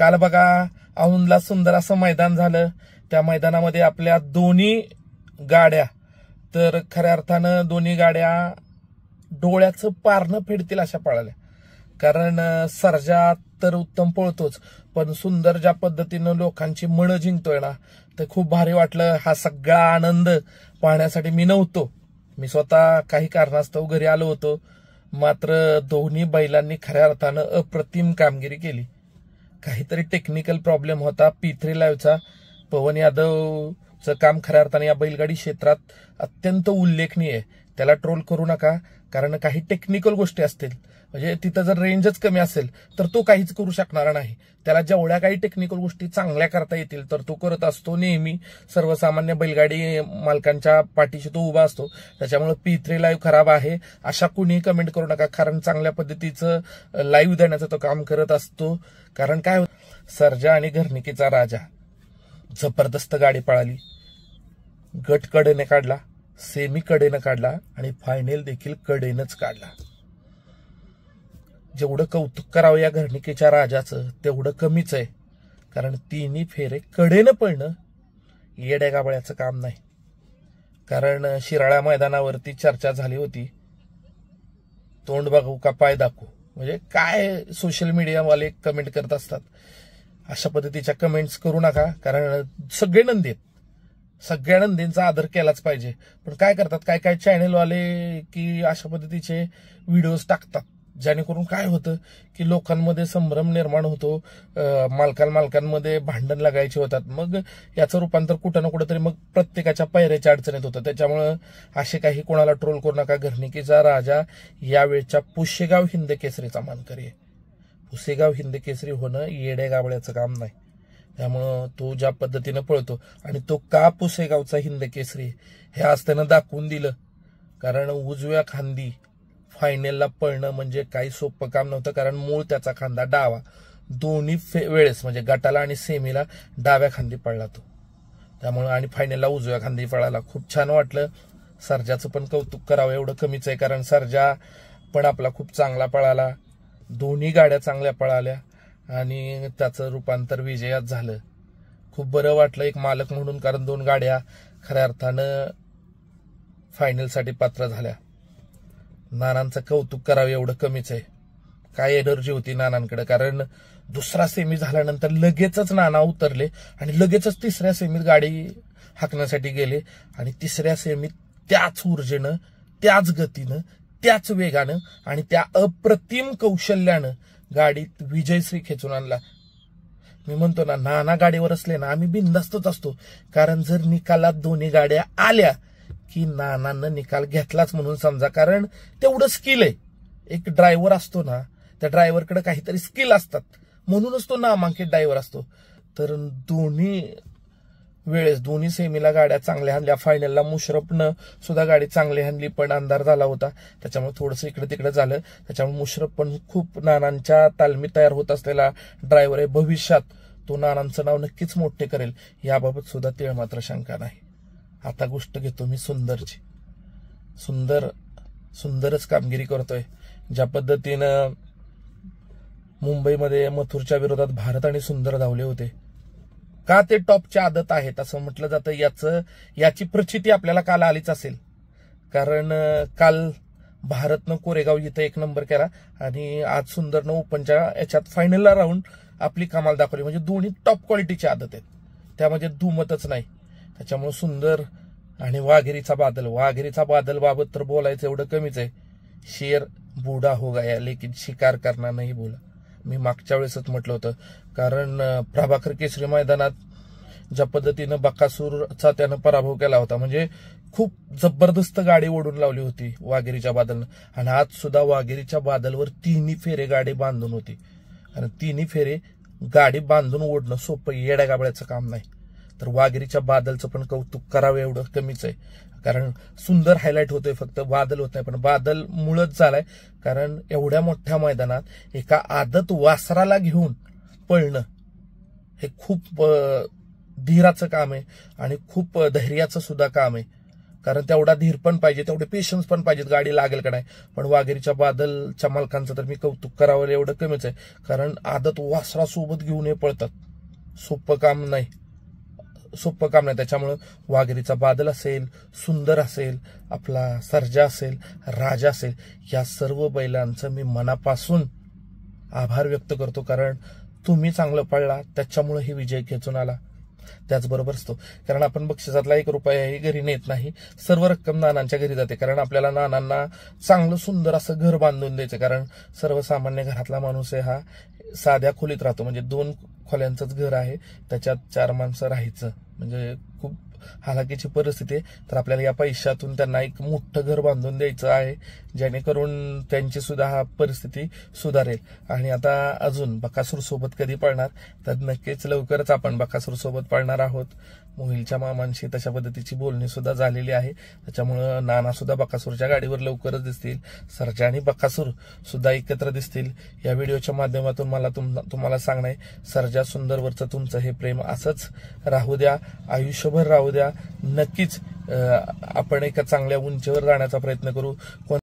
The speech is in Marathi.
काल बघा औंधला सुंदर असं मैदान झालं. त्या मैदानामध्ये आपल्या दोन्ही गाड्या तर खऱ्या अर्थानं दोन्ही गाड्या डोळ्याचं पारणं फेडतील अशा पळाल्या. कारण अं, सर्जा तर उत्तम पळतोच पण सुंदर ज्या पद्धतीनं लोकांची मनं जिंकतोय ना तर खूप भारी वाटलं. हा सगळा आनंद पाहण्यासाठी मी नव्हतो. मी स्वतः काही कारणास्तव घरी आलो होतो. मात्र दोन्ही बैलांनी खऱ्या अर्थानं अप्रतिम कामगिरी केली. काहीतरी टेक्निकल प्रॉब्लेम होता. पी थ्री लाईव्हचा पवन यादवचं काम खऱ्या अर्थाने या बैलगाडी क्षेत्रात अत्यंत उल्लेखनीय त्याला ट्रोल करू नका कारण काही टेक्निकल गोष्टी असतील. म्हणजे तिथं जर रेंजच कमी असेल तर तो काहीच करू शकणार नाही. त्याला जेवढ्या काही टेक्निकल गोष्टी चांगल्या करता येतील तर तो करत असतो नेहमी. सर्वसामान्य बैलगाडी मालकांच्या पाठीशी तो उभा असतो. त्याच्यामुळे पी थ्री लाईव्ह खराब आहे. अशा कुणीही कमेंट करू नका कारण चांगल्या पद्धतीचं लाईव्ह देण्याचं तो काम करत असतो. कारण काय होतं, सर्जा आणि घरनिकीचा राजा जबरदस्त गाडी पळाली. गट कडेने काढला सेमी कडेनं काढला आणि फायनल देखील कडेनच काढला. जेवढं कौतुक करावं या घरणिकेच्या राजाचं तेवढं कमीच आहे. कारण तिन्ही फेरे कडेनं पळणं येड्या गाबळ्याचं काम नाही. कारण शिराळ्या मैदानावरती चर्चा झाली होती. तोंड बघू का पाय दाखवू? म्हणजे काय सोशल मीडियावाले कमेंट करत असतात? अशा पद्धतीच्या कमेंट्स करू नका. कारण सगळे नंदी आहेत. सगळ्या नंदींचा आदर केलाच पाहिजे. पण काय करतात? काय काय चॅनेलवाले की अशा पद्धतीचे व्हिडिओज टाकतात? जेणेकरून काय होतं की लोकांमध्ये संभ्रम निर्माण होतो अं, मालकां मालकांमध्ये भांडण लागायचे होतात. मग याचं रूपांतर कुठं ना कुठं तरी मग प्रत्येकाच्या पैऱ्याच्या अडचणीत होतं. त्याच्यामुळं असे काही कोणाला ट्रोल करू नका. घरणिकीचा राजा यावेळच्या पुशेगाव हिंद केसरीचा मानकरी आहे. पुसेगाव हिंद केसरी होणं येड्या गाबड्याचं काम नाही. त्यामुळं तो ज्या पद्धतीनं पळतो आणि तो का पुसेगावचा हिंद केसरी हे आज त्यानं दाखवून दिलं. कारण उजव्या खांदी फायनलला पळणं म्हणजे काही सोपं काम नव्हतं कारण मूळ त्याचा खांदा डावा. दोन्ही फे- वेळेस म्हणजे गटाला आणि सेमीला डाव्या खांदी पडला तो. त्यामुळं आणि फायनलला उजव्या खांदी पळाला. खूप छान वाटलं. सर्जाचं पण कौतुक करावं एवढं कमीच आहे कारण सर्जा पण आपला खूप चांगला पळाला. दोन्ही गाड्या चांगल्या पळाल्या आणि त्याचं रूपांतर विजयात झालं. खूप बरं वाटलं एक मालक म्हणून कारण दोन गाड्या खऱ्या अर्थानं फायनलसाठी पात्र झाल्या. नानांचं कौतुक करावं एवढं कमीच आहे. काय एनर्जी होती नानांकडे? कारण दुसरा सेमी झाल्यानंतर लगेचच नाना उतरले आणि लगेचच तिसऱ्या सेमीत गाडी हाकण्यासाठी गेले आणि तिसऱ्या सेमीत त्याच ऊर्जेनं त्याच गतीनं त्याच वेगानं आणि त्या अप्रतिम कौशल्यानं गाडीत विजयश्री खेचून आणला. मी म्हणतो ना नाना गाडीवर असले ना आम्ही बिंदास्तच असतो. कारण जर निकालात दोन्ही गाड्या आल्या की नानांनं निकाल घेतलाच म्हणून समजा कारण तेवढं स्किल आहे. एक ड्रायव्हर असतो ना त्या ड्रायव्हरकडे काहीतरी स्किल असतात. म्हणूनच तो नामांकित ड्रायव्हर असतो. तर दोन्ही वेळेस दोन्ही सेमीला गाड्या चांगल्या हाणल्या फायनलला मुशरफनं सुद्धा गाडी चांगली हाणली पण अंधार झाला होता. त्याच्यामुळे थोडंसं इकडे तिकडे झालं. त्याच्यामुळे मुशरफ पण खूप नानांच्या तालमी तयार होत असलेला ड्रायव्हर आहे. भविष्यात तो नानांचं नाव नक्कीच मोठे करेल. याबाबत सुद्धा तिळ मात्र शंका नाही. आता गोष्ट घेतो मी सुंदरची. सुंदर सुंदरच कामगिरी करतोय. ज्या पद्धतीनं मुंबईमध्ये मथुरच्या विरोधात भारत आणि सुंदर धावले होते. का ते टॉपच्या आदत आहेत असं म्हटलं जातं याचं याची प्रचिती आपल्याला काल आलीच असेल. कारण काल भारतनं कोरेगाव इथं एक नंबर केला आणि आज सुंदरनं ओपनच्या याच्यात फायनलला राहून आपली कमाल दाखवली. म्हणजे दोन्ही टॉप क्वालिटीची आदत आहेत. त्यामध्ये दुमतच नाही. त्याच्यामुळे सुंदर आणि वाघेरीचा बादल वाघेरीचा बादल बाबत तर बोलायचं एवढं कमीच आहे. शेर बुडा हो गया लेकिन शिकार करणार नाही बोला. मी मागच्या वेळेसच म्हटलं होतं कारण प्रभाकर केसरी मैदानात ज्या पद्धतीनं बकासूरचा त्यानं पराभव केला होता म्हणजे खूप जबरदस्त गाडी ओढून लावली होती वाघेरीच्या बादलनं. आणि आज सुद्धा वाघेरीच्या बादलवर तिन्ही फेरे गाडी बांधून होती. आणि तिन्ही फेरे गाडी बांधून ओढणं सोपं येड्या गाबड्याचं काम नाही. तर वाघेरीच्या बादलचं पण कौतुक करावं एवढं कमीच आहे. कारण सुंदर हायलाईट होतोय फक्त बादल होत नाही पण बादल मुळच झालाय. कारण एवढ्या मोठ्या मैदानात एका आदत वासराला घेऊन पळणं हे खूप धीराचं काम आहे आणि खूप धैर्याचं सुद्धा काम आहे. कारण तेवढा धीर पण पाहिजे तेवढे पेशन्स पण पाहिजेत गाडी लागेल का नाही. पण वाघेरीच्या बादलच्या मालकांचं तर मी कौतुक करावं एवढं कमीच आहे. कारण आदत वासरासोबत घेऊन हे पळतात. सोपं काम नाही. सोपं काम नाही. त्याच्यामुळं वाघेरीचा बादल असेल सुंदर असेल आपला सर्जा असेल राजा असेल या सर्व बैलांचं मी मनापासून आभार व्यक्त करतो. कारण तुम्ही चांगलं पळला त्याच्यामुळं ही विजय खेचून आला. त्याचबरोबर असतो. कारण आपण बक्षिसातला एक रुपयाही घरी नेत नाही सर्व रक्कम नानांच्या घरी जाते. कारण आपल्याला नानांना चांगलं सुंदर असं घर बांधून द्यायचं. कारण सर्वसामान्य घरातला माणूस आहे हा साध्या खोलीत राहतो. म्हणजे दोन खोल्यांचंच घर आहे. त्याच्यात चार माणसं राहायचं. म्हणजे खूप हालाकीची परिस्थिती आहे तर आपल्याला या पैशातून त्यांना एक मोठं घर बांधून द्यायचं आहे जेणेकरून त्यांची सुद्धा हा परिस्थिती सुधारेल. आणि आता अजून बकासूर सोबत कधी पळणार? तर नक्कीच लवकरच आपण बकासूर सोबत पळणार आहोत. मोहिलच्या मामांशी तशा पद्धतीची बोलणी सुद्धा झालेली आहे. त्याच्यामुळं नाना सुद्धा बकासूरच्या गाडीवर लवकरच दिसतील. सरजा आणि बकासूर सुद्धा एकत्र दिसतील. या व्हिडिओच्या माध्यमातून मला तुम्हाला सांगणं आहे सरजा सुंदरवरचं तुमचं हे प्रेम असंच राहू द्या. आयुष्यभर राहू द्या नक्कीच आपण एका चांगल्या उंचीवर जाण्याचा प्रयत्न करू.